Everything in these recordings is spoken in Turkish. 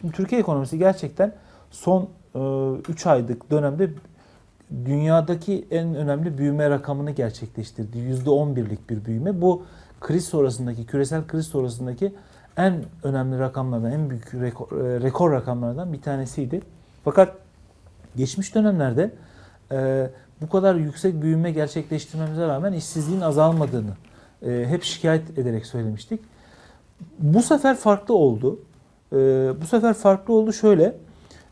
Şimdi Türkiye ekonomisi gerçekten son 3 aylık dönemde dünyadaki en önemli büyüme rakamını gerçekleştirdi. %11'lik bir büyüme. Bu kriz sonrasındaki, küresel kriz sonrasındaki en önemli rakamlardan, en büyük rekor, e, rekor rakamlardan bir tanesiydi. Fakat geçmiş dönemlerde e, bu kadar yüksek büyüme gerçekleştirmemize rağmen işsizliğin azalmadığını e, hep şikayet ederek söylemiştik. Bu sefer farklı oldu. E, bu sefer farklı oldu şöyle.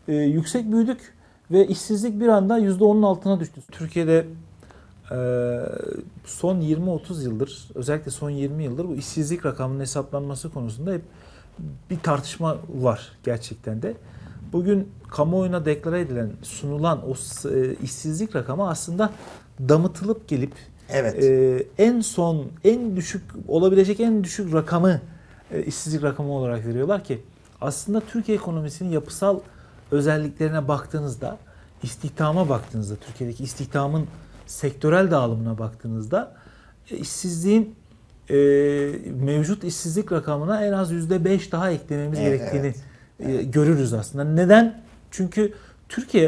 E, yüksek büyüdük ve işsizlik bir anda %10'un altına düştü. Türkiye'de e, son 20-30 yıldır, özellikle son 20 yıldır bu işsizlik rakamının hesaplanması konusunda hep bir tartışma var gerçekten de. Bugün kamuoyuna deklare edilen, sunulan o e, işsizlik rakamı aslında damıtılıp gelip Evet. e, en son, en düşük olabilecek en düşük rakamı e, işsizlik rakamı olarak veriyorlar ki aslında Türkiye ekonomisinin yapısal özelliklerine baktığınızda, istihdama baktığınızda, Türkiye'deki istihdamın sektörel dağılımına baktığınızda e, işsizliğin e, mevcut işsizlik rakamına en az %5 daha eklememiz Evet, gerektiğini evet. e, görürüz aslında. Neden? Çünkü Türkiye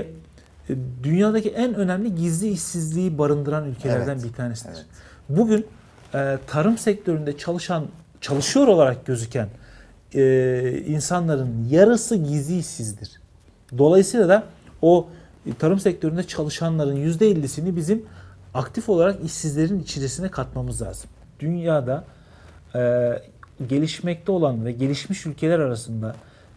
e, dünyadaki en önemli gizli işsizliği barındıran ülkelerden Evet, bir tanesidir. evet. Bugün e, tarım sektöründe çalışan, çalışıyor olarak gözüken e, insanların yarısı gizli işsizdir. Dolayısıyla da o tarım sektöründe çalışanların %50'sini bizim aktif olarak işsizlerin içerisine katmamız lazım. Dünyada e, gelişmekte olan ve gelişmiş ülkeler arasında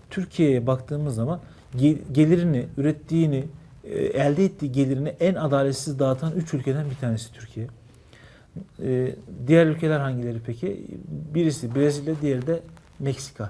Türkiye'ye baktığımız zaman ge- gelirini, ürettiğini, e, elde ettiği gelirini en adaletsiz dağıtan 3 ülkeden bir tanesi Türkiye. E, diğer ülkeler hangileri peki? Birisi Brezilya, diğeri de Meksika.